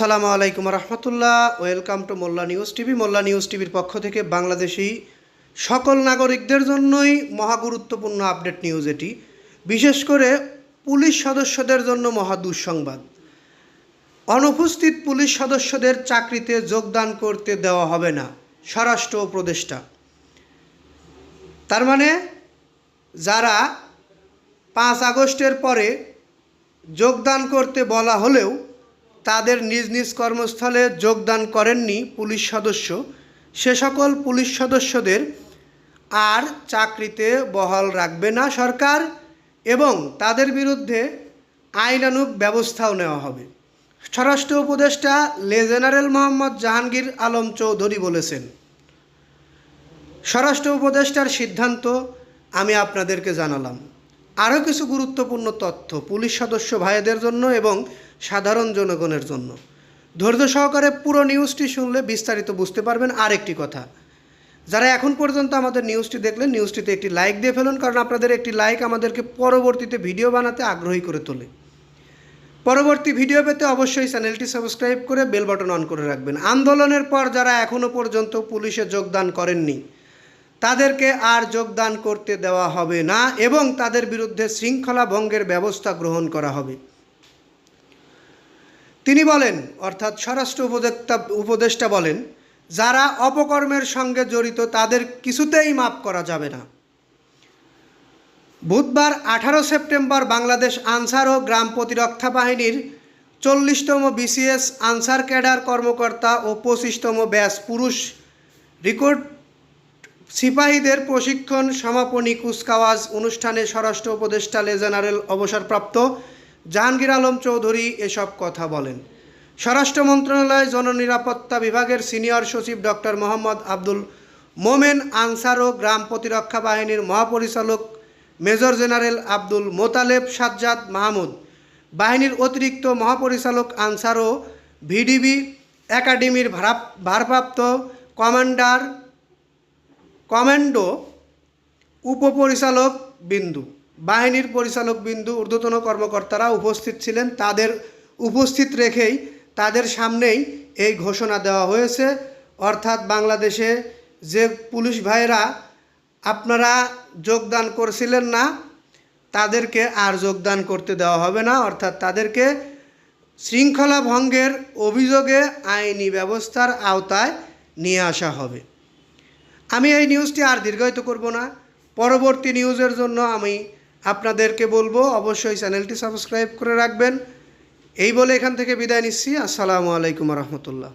আসসালামু আলাইকুম রহমতুল্লাহ। Welcome to Molla news TV Molla news টিভির পক্ষ থেকে বাংলাদেশি সকল নাগরিকদের জন্যই মহা গুরুত্বপূর্ণ আপডেট নিউজ এটি। বিশেষ করে পুলিশ সদস্যদের জন্য মহা দুঃসংবাদ। অনুপস্থিত পুলিশ সদস্যদের চাকরিতে যোগদান করতে দেওয়া হবে না, স্বরাষ্ট্র উপদেষ্টা। তার মানে যারা পাঁচ আগস্টের পরে যোগদান করতে বলা হলেও তাদের নিজ নিজ কর্মস্থলে যোগদান করেননি পুলিশ সদস্য। সে সকল পুলিশ সদস্যদের আর চাকরিতে বহাল রাখবে না সরকার এবং তাদের বিরুদ্ধে আইনানুগ ব্যবস্থাও নেওয়া হবে। স্বরাষ্ট্র উপদেষ্টা লে জেনারেল মোহাম্মদ জাহাঙ্গীর আলম চৌধুরী বলেছেন, স্বরাষ্ট্র উপদেষ্টার সিদ্ধান্ত আমি আপনাদেরকে জানালাম। আরও কিছু গুরুত্বপূর্ণ তথ্য পুলিশ সদস্য ভাইদের জন্য এবং সাধারণ জনগণের জন্য। ধৈর্য সহকারে পুরো নিউজটি শুনলে বিস্তারিত বুঝতে পারবেন আরেকটি কথা। যারা এখন পর্যন্ত আমাদের নিউজটি দেখলেন, নিউজটিতে একটি লাইক দিয়ে ফেলুন, কারণ আপনাদের একটি লাইক আমাদেরকে পরবর্তীতে ভিডিও বানাতে আগ্রহী করে তোলে। পরবর্তী ভিডিও পেতে অবশ্যই চ্যানেলটি সাবস্ক্রাইব করে বেল বাটন অন করে রাখবেন। আন্দোলনের পর যারা এখনও পর্যন্ত পুলিশে যোগদান করেননি তাদেরকে আর যোগদান করতে দেওয়া হবে না এবং তাদের বিরুদ্ধে শৃঙ্খলা ভঙ্গের ব্যবস্থা গ্রহণ করা হবে। তিনি বলেন, অর্থাৎ স্বরাষ্ট্র উপদেষ্টা উপদেষ্টা বলেন, যারা অপকর্মের সঙ্গে জড়িত তাদের কিছুতেই মাফ করা যাবে না। বুধবার আঠারো সেপ্টেম্বর বাংলাদেশ আনসার ও গ্রাম প্রতিরক্ষা বাহিনীর চল্লিশতম বিসিএস আনসার ক্যাডার কর্মকর্তা ও পঁচিশতম ব্যাস পুরুষ রিকর্ড সিপাহীদের প্রশিক্ষণ, সমাপনী কুচকাওয়াজ অনুষ্ঠানে স্বরাষ্ট্র উপদেষ্টা লে জেনারেল অবসরপ্রাপ্ত জাহাঙ্গীর আলম চৌধুরী এসব কথা বলেন। স্বরাষ্ট্র মন্ত্রণালয় জননিরাপত্তা বিভাগের সিনিয়র সচিব ডক্টর মোহাম্মদ আব্দুল মোমেন আনসার ও গ্রাম প্রতিরক্ষা বাহিনীর মহাপরিচালক মেজর জেনারেল আব্দুল মোতালেব সাজ্জাদ মাহমুদ, বাহিনীর অতিরিক্ত মহাপরিচালক আনসার ও ভিডিবি একাডেমির ভারা- ভারপ্রাপ্ত কমান্ডার কমান্ডো উপপরিচালক বিন্দু। বাহিনীর পরিচালক বিন্দু, ঊর্ধ্বতন কর্মকর্তারা উপস্থিত ছিলেন। তাদের উপস্থিত রেখেই তাদের সামনেই এই ঘোষণা দেওয়া হয়েছে। অর্থাৎ বাংলাদেশে যে পুলিশ ভাইরা আপনারা যোগদান করছিলেন না, তাদেরকে আর যোগদান করতে দেওয়া হবে না। অর্থাৎ তাদেরকে শৃঙ্খলা ভঙ্গের অভিযোগে আইনি ব্যবস্থার আওতায় নিয়ে আসা হবে। আমি এই নিউজটি আর দীর্ঘায়িত করব না। পরবর্তী নিউজের জন্য আমি আপনাদেরকে বলব, অবশ্যই চ্যানেলটি সাবস্ক্রাইব করে রাখবেন। এই বলে এখান থেকে বিদায় নিচ্ছি। আসসালামু আলাইকুম রহমতুল্লাহ।